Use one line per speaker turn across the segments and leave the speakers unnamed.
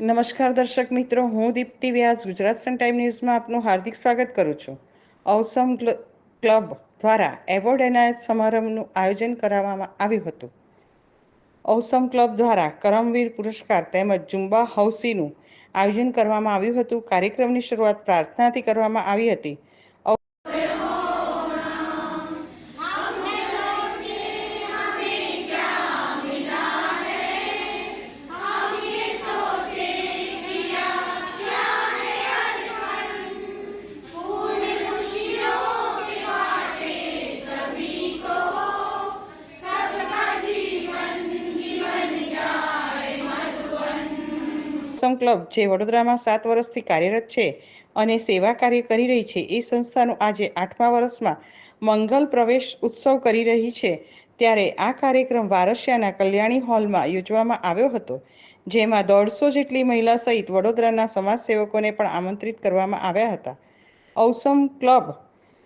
નમસ્કાર દર્શક મિત્રો, હું દીપ્તિ વ્યાસ, ગુજરાત સન ટાઈમ ન્યૂઝમાં આપનું હાર્દિક સ્વાગત કરું છું. અવસમ ક્લબ દ્વારા એવોર્ડ એનાયત સમારંભનું આયોજન કરાવવામાં આવ્યું હતું. અવસમ ક્લબ દ્વારા કરમવીર પુરસ્કાર તેમજ ઝુંબા હૌસીનું આયોજન કરવામાં આવ્યું હતું. કાર્યક્રમની શરૂઆત પ્રાર્થનાથી કરવામાં આવી હતી. અવસમ ક્લબ, જે વડોદરામાં સાત વર્ષથી કાર્યરત છે અને સેવા કાર્ય કરી રહી છે, એ સંસ્થાનું આજે આઠમા વર્ષમાં મંગલ પ્રવેશ ઉત્સવ કરી રહી છે. ત્યારે આ કાર્યક્રમ વારસિયાના કલ્યાણી હોલમાં યોજવામાં આવ્યો હતો, જેમાં દોઢસો જેટલી મહિલા સહિત વડોદરાના સમાજસેવકોને પણ આમંત્રિત કરવામાં આવ્યા હતા. ઔસમ ક્લબ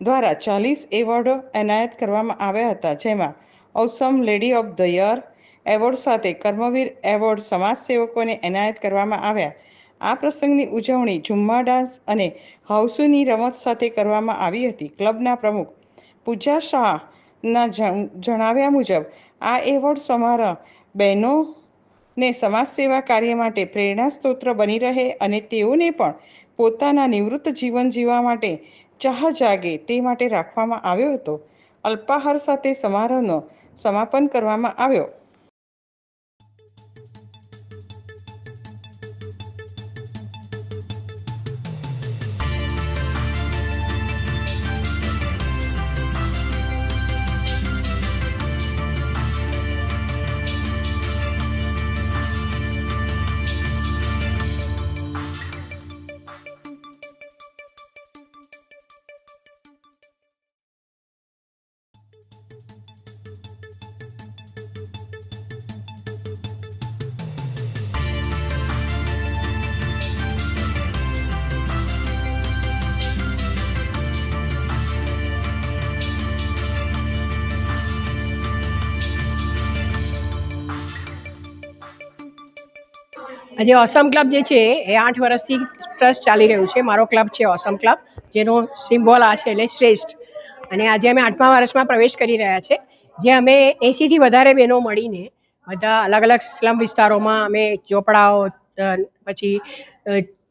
દ્વારા ચાલીસ એવોર્ડો એનાયત કરવામાં આવ્યા હતા, જેમાં awesome lady of the year award સાથે કર્મવીર એવોર્ડ સમાજસેવકોને એનાયત કરવામાં આવ્યા. આ પ્રસંગની ઉજવણી ઝુમ્મા ડાન્સ અને હાઉસુની રમત સાથે કરવામાં આવી હતી. ક્લબના પ્રમુખ પૂજા શાહના જણાવ્યા મુજબ, આ એવોર્ડ સમારોહ બહેનોને સમાજ સેવા કાર્ય માટે પ્રેરણા સ્ત્રોત બની રહે અને તેઓને પણ પોતાના નિવૃત્ત જીવન જીવવા માટે ચાહ જાગે તે માટે રાખવામાં આવ્યો હતો. અલ્પાહાર સાથે સમારોહનો સમાપન કરવામાં આવ્યો.
આજે ઓસમ ક્લબ જે છે, એ આઠ વર્ષથી ટ્રસ્ટ ચાલી રહ્યું છે. મારો ક્લબ છે ઓસમ ક્લબ જેનો સિમ્બોલ આ છે, એટલે શ્રેષ્ઠ. અને આજે અમે આઠમા વર્ષમાં પ્રવેશ કરી રહ્યા છે. જે અમે એંસીથી વધારે બહેનો મળીને બધા અલગ અલગ સ્લમ વિસ્તારોમાં અમે ચોપડાઓ પછી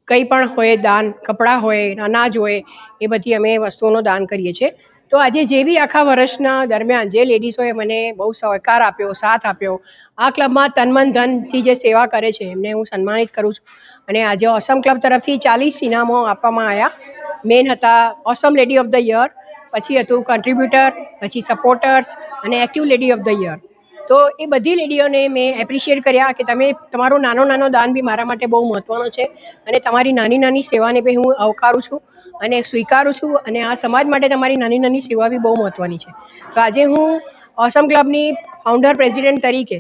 કંઈ પણ હોય, દાન, કપડાં હોય, અનાજ હોય, એ બધી અમે વસ્તુઓનું દાન કરીએ છીએ. તો આજે જે બી આખા વર્ષના દરમિયાન જે લેડીઝોએ મને બહુ સહકાર આપ્યો, સાથ આપ્યો, આ ક્લબમાં તન મન ધનથી જે સેવા કરે છે, એમને હું સન્માનિત કરું છું. અને આજે ઓસમ ક્લબ તરફથી ચાલીસ ઇનામો આપવામાં આવ્યા મેન હતા awesome lady of the year, પછી હતું કન્ટ્રીબ્યુટર પછી સપોર્ટર્સ અને active lady of the year તો એ બધી લેડીઓને મેં એપ્રિશિએટ કર્યા કે તમે, તમારો નાનો નાનો દાન બી મારા માટે બહુ મહત્ત્વનો છે અને તમારી નાની નાની સેવાને બી હું આવકારું છું અને સ્વીકારું છું અને આ સમાજ માટે તમારી નાની નાની સેવા બી બહુ મહત્ત્વની છે. તો આજે હું ઓસમ ક્લબની ફાઉન્ડર પ્રેસિડેન્ટ તરીકે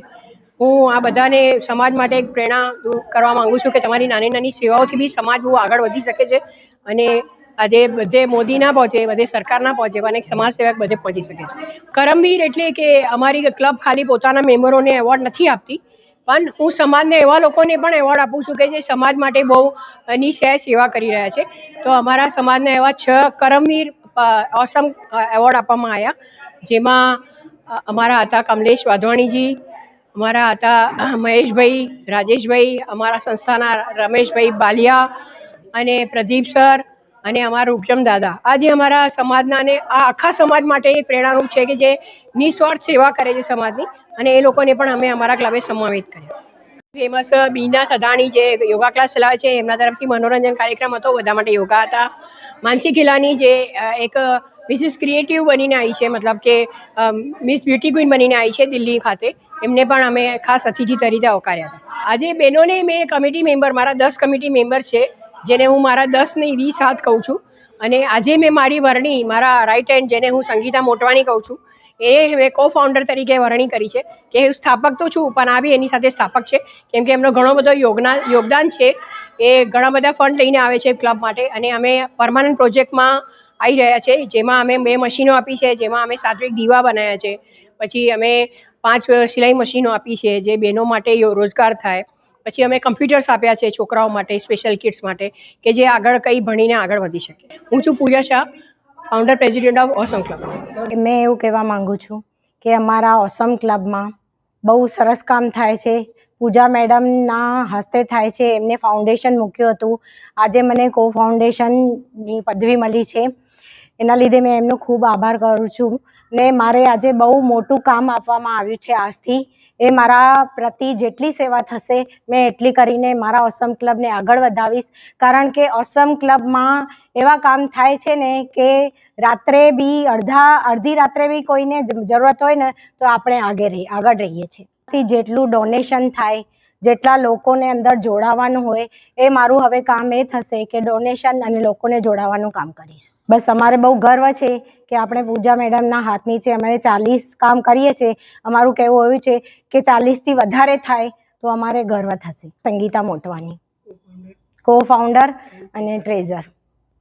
હું આ બધાને સમાજ માટે એક પ્રેરણા કરવા માંગુ છું કે તમારી નાની નાની સેવાઓથી બી સમાજ બહુ આગળ વધી શકે છે અને આજે બધે મોદી ના પહોંચે, બધે સરકાર ના પહોંચે, પણ એક સમાજ સેવક બધે પહોંચી શકે છે. કરમવીર એટલે કે અમારી ક્લબ ખાલી પોતાના મેમ્બરોને એવોર્ડ નથી આપતી, પણ હું સમાજને એવા લોકોને પણ એવોર્ડ આપું છું કે જે સમાજ માટે બહુ નિઃશય સેવા કરી રહ્યા છે. તો અમારા સમાજના એવા છ કરમવીર ઓસમ એવોર્ડ આપવામાં આવ્યા જેમાં અમારા હતા કમલેશ વાધવાણીજી, અમારા હતા મહેશભાઈ, રાજેશભાઈ, અમારા સંસ્થાના રમેશભાઈ બાલિયા અને પ્રદીપ સર અને અમારા રૂપચંદ દાદા. આજે અમારા સમાજના અને આ આખા સમાજ માટે એ પ્રેરણારૂપ છે કે જે નિસ્વાર્થ સેવા કરે છે સમાજની અને એ લોકોને પણ અમે અમારા ક્લબે સમાવિત કર્યા. ફેમસ બીના સદાણી જે યોગા ક્લાસ ચલાવે છે, એમના તરફથી મનોરંજન કાર્યક્રમ હતો, બધા માટે યોગા હતા. માનસી ખીલાની જે એક મિસિસ ક્રિએટિવ બનીને આવી છે, મતલબ કે મિસ બ્યુટી ક્વીન બનીને આવી છે દિલ્હી ખાતે. એમને પણ અમે ખાસ અતિથિ તરીકે આવકાર્યા હતા. આજે બહેનોને મેં કમિટી મેમ્બર મારા દસ કમિટી મેમ્બર છે. જેને હું મારા દસ નહીં, વીસ હાથ કહું છું. અને આજે મેં મારી વરણી, મારા રાઈટ હેન્ડ જેને હું સંગીતા મોટવાણી કહું છું એ મેં કો ફાઉન્ડર તરીકે વરણી કરી છે. કે હું સ્થાપક તો છું, પણ આ બી એની સાથે સ્થાપક છે. કેમ કે એમનો ઘણો બધો યોગના, યોગદાન છે. એ ઘણા બધા ફંડ લઈને આવે છે ક્લબ માટે. અને અમે પરમાનન્ટ પ્રોજેક્ટમાં આવી રહ્યા છે. જેમાં અમે બે મશીનો આપી છે, જેમાં અમે સાત્વિક દીવા બનાવ્યા છે. પછી અમે પાંચ સિલાઈ મશીનો આપી છે, જે બહેનો માટે રોજગાર થાય. પછી અમે કમ્પ્યુટર્સ આપ્યા છે છોકરાઓ માટે સ્પેશિયલ કિડ્સ માટે, કે જે આગળ કંઈ ભણીને આગળ વધી શકે. હું છું Pooja Shah founder president of awesome club
મેં એવું કહેવા માંગુ છું કે અમારા ઓસમ ક્લબમાં બહુ સરસ કામ થાય છે. પૂજા મેડમના હસ્તે થાય છે. એમને ફાઉન્ડેશન મૂક્યું હતું. આજે મને કો ફાઉન્ડેશનની પદવી મળી છે. એના લીધે મેં એમનો ખૂબ આભાર કરું છું. ને મારે આજે બહુ મોટું કામ આપવામાં આવ્યું છે આજથી. એ મારા પ્રતિ જેટલી સેવા થશે, મેં એટલી કરીને મારા ઓસમ ક્લબને આગળ વધાવીશ. કારણ કે ઓસમ ક્લબમાં એવા કામ થાય છે ને કે રાત્રે બી અડધા, અડધી રાત્રે બી કોઈને જરૂરત હોય ને, તો આપણે આગે રહી, આગળ રહીએ છીએ. જેટલું ડોનેશન થાય જેટલા લોકોને અંદર જોડાવાનું હોય એ મારું હવે કામ એ થશે કે ડોનેશન અને લોકોને જોડાવાનું કામ કરીશ. બસ અમારે બહુ ગર્વ છે કે આપણે પૂજા મેડમના હાથ નીચે અમે ચાલીસ કામ કરીએ છીએ અમારું કહેવું એવું છે કે ચાલીસથી વધારે થાય તો અમારે ગર્વ થશે. સંગીતા મોટવાની. કો ફાઉન્ડર અને ટ્રેઝર